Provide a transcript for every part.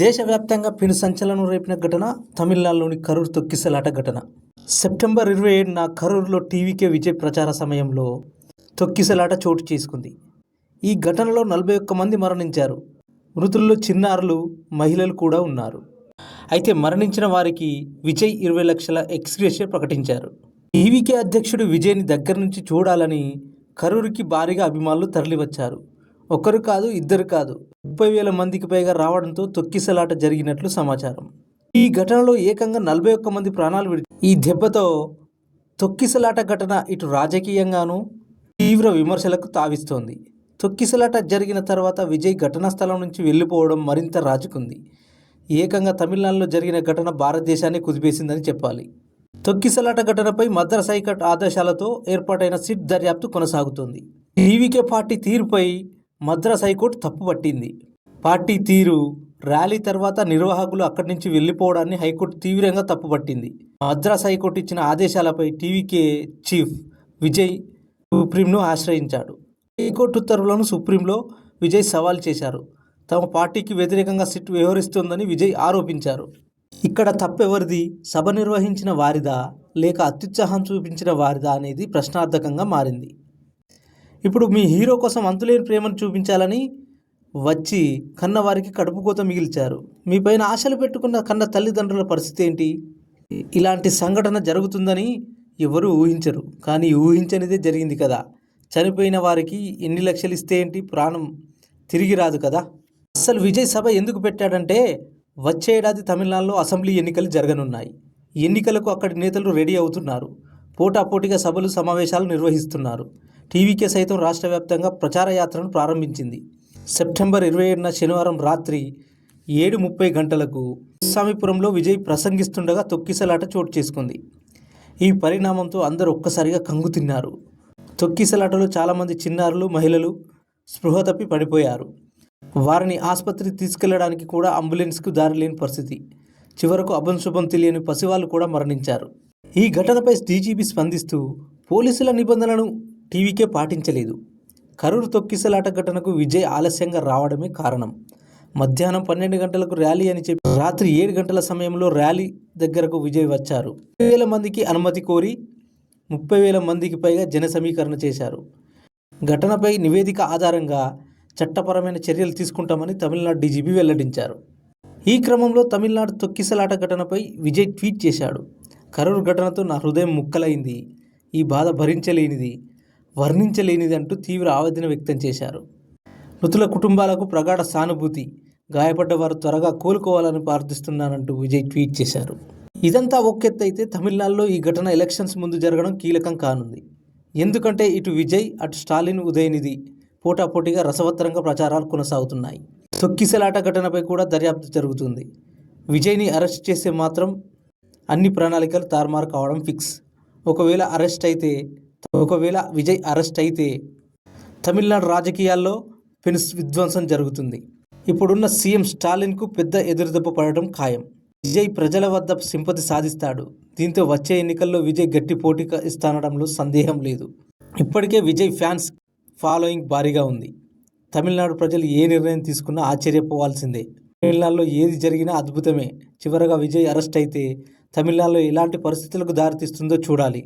దేశవ్యాప్తంగా పెను సంచలనం రేపిన ఘటన తమిళనాడులోని కరూర్ తొక్కిసలాట ఘటన. సెప్టెంబర్ ఇరవై ఏడున కరూరులో టీవీకే విజయ్ ప్రచార సమయంలో తొక్కిసలాట చోటు చేసుకుంది. ఈ ఘటనలో నలభై ఒక్క మంది మరణించారు. మృతుల్లో చిన్నారులు మహిళలు కూడా ఉన్నారు. అయితే మరణించిన వారికి విజయ్ ఇరవై లక్షల ఎక్స్గ్రేషియర్ ప్రకటించారు. టీవీకే అధ్యక్షుడు విజయ్ని దగ్గర నుంచి చూడాలని కరూరుకి భారీగా అభిమానులు తరలివచ్చారు. ఒకరు కాదు ఇద్దరు కాదు. ముప్పై వేల మందికి పైగా రావడంతో తొక్కిసలాట జరిగినట్లు సమాచారం. ఈ ఘటనలో ఏకంగా నలభై ఒక్క మంది ప్రాణాలు విడి ఈ దెబ్బతో తొక్కిసలాట ఘటన ఇటు రాజకీయంగానూ తీవ్ర విమర్శలకు తావిస్తోంది. తొక్కిసలాట జరిగిన తర్వాత విజయ్ ఘటనా స్థలం నుంచి వెళ్ళిపోవడం మరింత రాజుకుంది. ఏకంగా తమిళనాడులో జరిగిన ఘటన భారతదేశాన్ని కుదిపేసిందని చెప్పాలి. తొక్కిసలాట ఘటనపై మద్రాస్ హైకోర్టు ఆదేశాలతో ఏర్పాటైన సిట్ దర్యాప్తు కొనసాగుతోంది. టీవీకే పార్టీ తీరుపై మద్రాస్ హైకోర్టు తప్పుపట్టింది పార్టీ తీరు ర్యాలీ తర్వాత నిర్వాహకులు అక్కడి నుంచి వెళ్ళిపోవడాన్ని హైకోర్టు తీవ్రంగా తప్పుపట్టింది మద్రాస్ హైకోర్టు ఇచ్చిన ఆదేశాలపై టీవీకే చీఫ్ విజయ్ సుప్రీంను ఆశ్రయించాడు. హైకోర్టు ఉత్తర్వులను సుప్రీంలో విజయ్ సవాల్ చేశారు. తమ పార్టీకి వ్యతిరేకంగా సిట్ వ్యవహరిస్తోందని విజయ్ ఆరోపించారు. ఇక్కడ తప్పెవరిది? సభ నిర్వహించిన వారిదా? లేక అత్యుత్సాహం చూపించిన వారిదా? అనేది ప్రశ్నార్థకంగా మారింది. ఇప్పుడు మీ హీరో కోసం అంతులేని ప్రేమను చూపించాలని వచ్చి కన్న వారికి కడుపు కోత మిగిల్చారు. మీపైన ఆశలు పెట్టుకున్న కన్న తల్లిదండ్రుల పరిస్థితి ఏంటి? ఇలాంటి సంఘటన జరుగుతుందని ఎవరు ఊహించరు. కానీ ఊహించనిదే జరిగింది కదా. చనిపోయిన వారికి ఎన్ని లక్షలు ఇస్తే ఏంటి? ప్రాణం తిరిగి రాదు కదా. అసలు విజయ్ సభ ఎందుకు పెట్టాడంటే వచ్చే ఏడాది తమిళనాడులో అసెంబ్లీ ఎన్నికలు జరగనున్నాయి. ఎన్నికలకు అక్కడి నేతలు రెడీ అవుతున్నారు. పోటాపోటీగా సభలు సమావేశాలు నిర్వహిస్తున్నారు. టీవీకే సైతం రాష్ట్ర వ్యాప్తంగా ప్రచార యాత్రను ప్రారంభించింది. సెప్టెంబర్ ఇరవై ఏడున శనివారం రాత్రి ఏడు ముప్పై గంటలకు స్వామిపురంలో విజయ్ ప్రసంగిస్తుండగా తొక్కిసలాట చోటు చేసుకుంది. ఈ పరిణామంతో అందరూ ఒక్కసారిగా కంగు తిన్నారు. తొక్కిసలాటలో చాలామంది చిన్నారులు మహిళలు స్పృహ తప్పి పడిపోయారు. వారిని ఆసుపత్రికి తీసుకెళ్ళడానికి కూడా అంబులెన్స్కు దారి లేని పరిస్థితి. చివరకు అభంశుభం తెలియని పసివాళ్ళు కూడా మరణించారు. ఈ ఘటనపై డీజీపీ స్పందిస్తూ పోలీసుల నిబంధనలను టీవీకే పాటించలేదు. కరూరు తొక్కిసలాట ఘటనకు విజయ్ ఆలస్యంగా రావడమే కారణం. మధ్యాహ్నం పన్నెండు గంటలకు ర్యాలీ అని చెప్పి రాత్రి ఏడు గంటల సమయంలో ర్యాలీ దగ్గరకు విజయ్ వచ్చారు. ముప్పై వేల మందికి అనుమతి కోరి ముప్పై వేల మందికి పైగా జన సమీకరణ చేశారు. ఘటనపై నివేదిక ఆధారంగా చట్టపరమైన చర్యలు తీసుకుంటామని తమిళనాడు డీజీపీ వెల్లడించారు. ఈ క్రమంలో తమిళనాడు తొక్కిసలాట ఘటనపై విజయ్ ట్వీట్ చేశాడు. కరూరు ఘటనతో నా హృదయం ముక్కలైంది. ఈ బాధ భరించలేనిది. వర్ణించలేనిదంటూ తీవ్ర ఆవేదన వ్యక్తం చేశారు. మృతుల కుటుంబాలకు ప్రగాఢ సానుభూతి గాయపడ్డ వారు త్వరగా కోలుకోవాలని ప్రార్థిస్తున్నానంటూ విజయ్ ట్వీట్ చేశారు. ఇదంతా ఒక్కెత్తైతే తమిళనాడులో ఈ ఘటన ఎలక్షన్స్ ముందు జరగడం కీలకం కానుంది. ఎందుకంటే ఇటు విజయ్ అటు స్టాలిన్ ఉదయనిధి పోటాపోటీగా రసవత్తరంగా ప్రచారాలు కొనసాగుతున్నాయి. తొక్కిసలాట ఘటనపై కూడా దర్యాప్తు జరుగుతుంది. విజయ్ని అరెస్ట్ చేస్తే మాత్రం అన్ని ప్రణాళికలు తారుమారు కావడం ఫిక్స్. ఒకవేళ అరెస్ట్ అయితే ఒకవేళ విజయ్ అరెస్ట్ అయితే తమిళనాడు రాజకీయాల్లో పెను విధ్వంసం జరుగుతుంది. ఇప్పుడున్న సీఎం స్టాలిన్కు పెద్ద ఎదురుదెబ్బ పడటం ఖాయం. విజయ్ ప్రజల వద్ద సింపతి సాధిస్తాడు. దీంతో వచ్చే ఎన్నికల్లో విజయ్ గట్టి పోటీ ఇస్తానడంలో సందేహం లేదు. ఇప్పటికే విజయ్ ఫ్యాన్స్ ఫాలోయింగ్ భారీగా ఉంది. తమిళనాడు ప్రజలు ఏ నిర్ణయం తీసుకున్నా ఆశ్చర్యపోవాల్సిందే. తమిళనాడులో ఏది జరిగినా అద్భుతమే. చివరగా విజయ్ అరెస్ట్ అయితే తమిళనాడులో ఎలాంటి పరిస్థితులకు దారితీస్తుందో చూడాలి.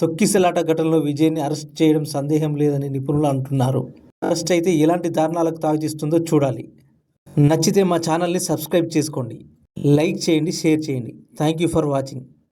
తొక్కిసలాట ఘటనలో విజయ్ని అరెస్ట్ చేయడం సందేహం లేదని నిపుణులు అంటున్నారు. అరెస్ట్ అయితే ఎలాంటి దారుణాలకు తాగుతీస్తుందో చూడాలి. నచ్చితే మా ఛానల్ని సబ్స్క్రైబ్ చేసుకోండి. లైక్ చేయండి షేర్ చేయండి. Thank you for watching.